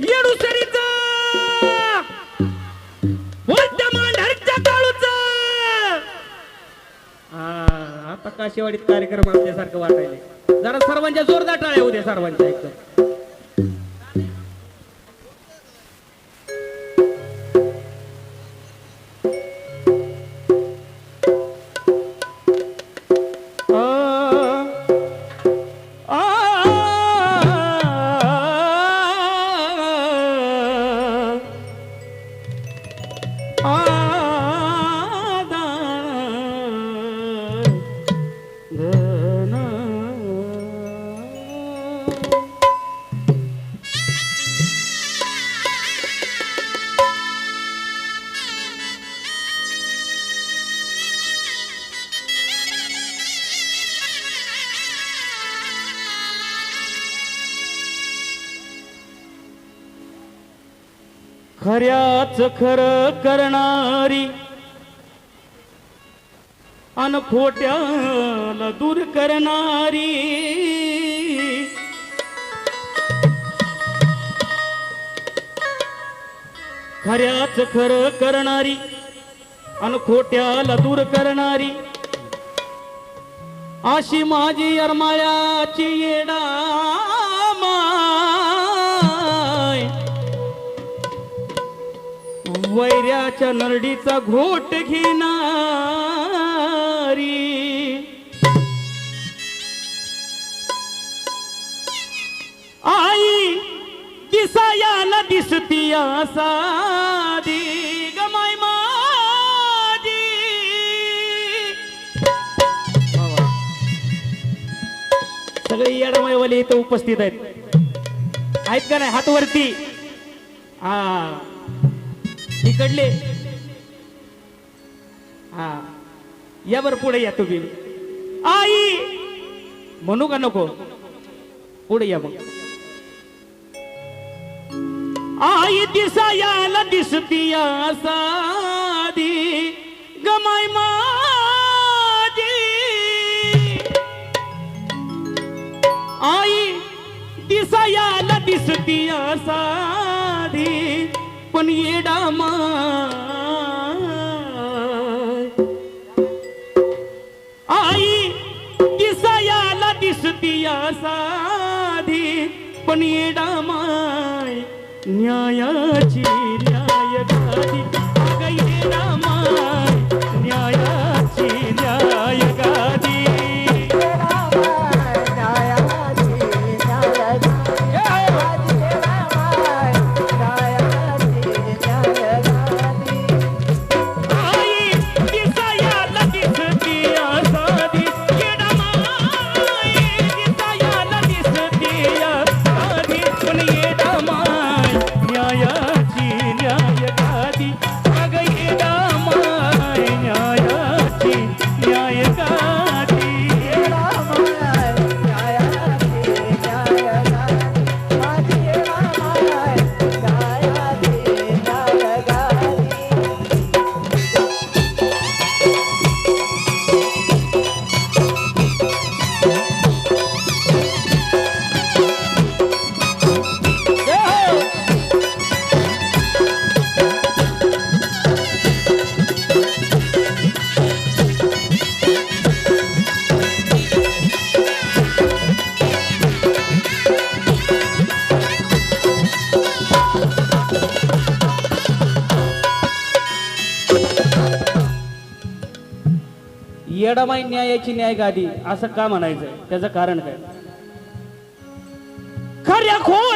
येडूसरीचा वर्तमान हरच्या काळूचा! आता काशेवाडीत कार्यक्रम आमच्यासारखं वाटायले? जरा सर्वांच्या जोरदार टाळ्या उद्या सर्वांच्या एकदम. खऱ्याच खर करणारी. अन खोट्याला दूर करणारी. खऱ्याच खर करणारी अन खोट्याला दूर करणारी. अशी माझी अरमाळ्याची येडा वैऱ्याच्या नरडीचा घोट घेणारी. आई दिसायाला दिसती साधी गमाय माझी सगळे येडमायवाले इथं उपस्थित आहेत. आहेत का नाही? हात वरती हा. इकडले हा या बर पुढे या तुम्ही. आई! म्हणू का नको? पुढे या मग. आई दिसायाला दिसती साधी गमाय माझी. आई दिसायाला दिसती साधी पण येडा आई आई दिसायाला दिसती साधी पण येडा माय न्यायाची येडामाई न्यायाची न्याय गादी असं का म्हणायचं त्याचं कारण काय? खऱ्या खोल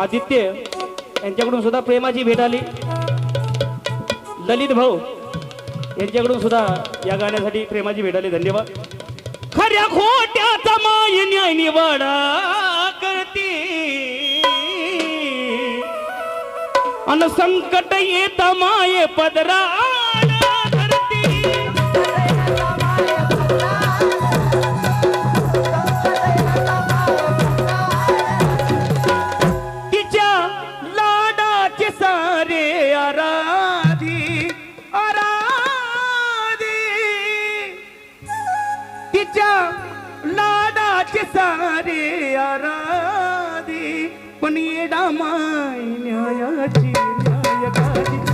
आदित्य यांच्याकडून सुद्धा प्रेमाची भेट आली. ललित भाऊ यांच्याकडून सुद्धा या गाण्यासाठी प्रेमाची भेट आली. धन्यवाद. खऱ्या खोट्याचा माय न्याय निवाडा करते. अन संकट येता माये पदरा. न्यायाची न्यायगादी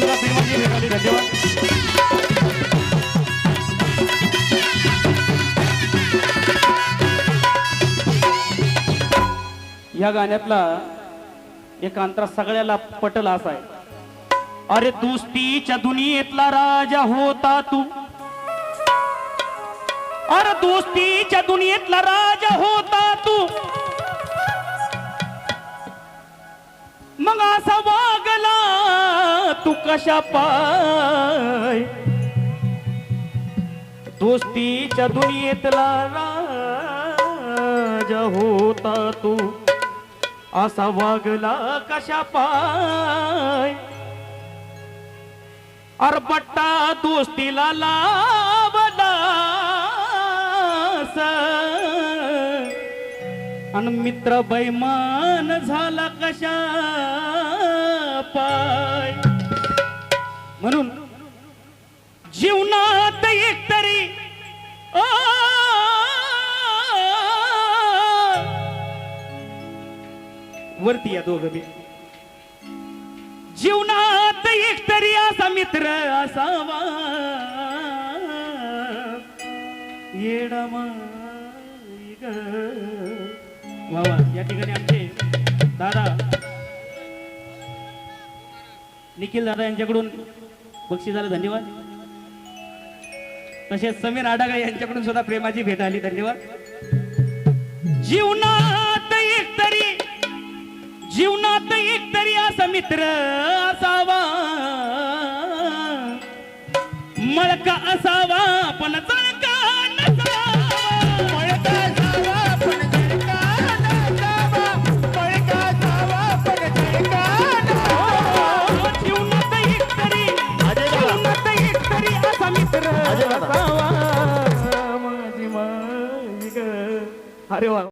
मधुरा सुद्धा भेट आली धन्यवाद या गाण्यातला एक अंतरा सगळ्याला पटला असा आहे. अरे दोस्तीच्या दुनियेतला राजा होता तू. अरे दोस्तीच्या दुनियेतला राजा होता तू. मग असा कशा पाय? दोस्तीच्या दुनियेतला राज होता तू. असा वागला कशा पाय? अरबट्टा दोस्तीला लावला अन मित्र बैमान झाला कशा पाय? म्हणून जीवनात एकतरी आ, वरती या दोघं बी. जीवनात एकतरी असा मित्र असावा. येडा ग. वा वा या ठिकाणी आमचे दादा. निखिल दादा यांच्याकडून बक्षिसाला धन्यवाद. तसेच समीर आडागळे यांच्याकडून सुद्धा प्रेमाची भेट आली. धन्यवाद. जीवनात एक तरी जीवनात एक तरी असा मित्र असावा. मळका असावा पण मित्र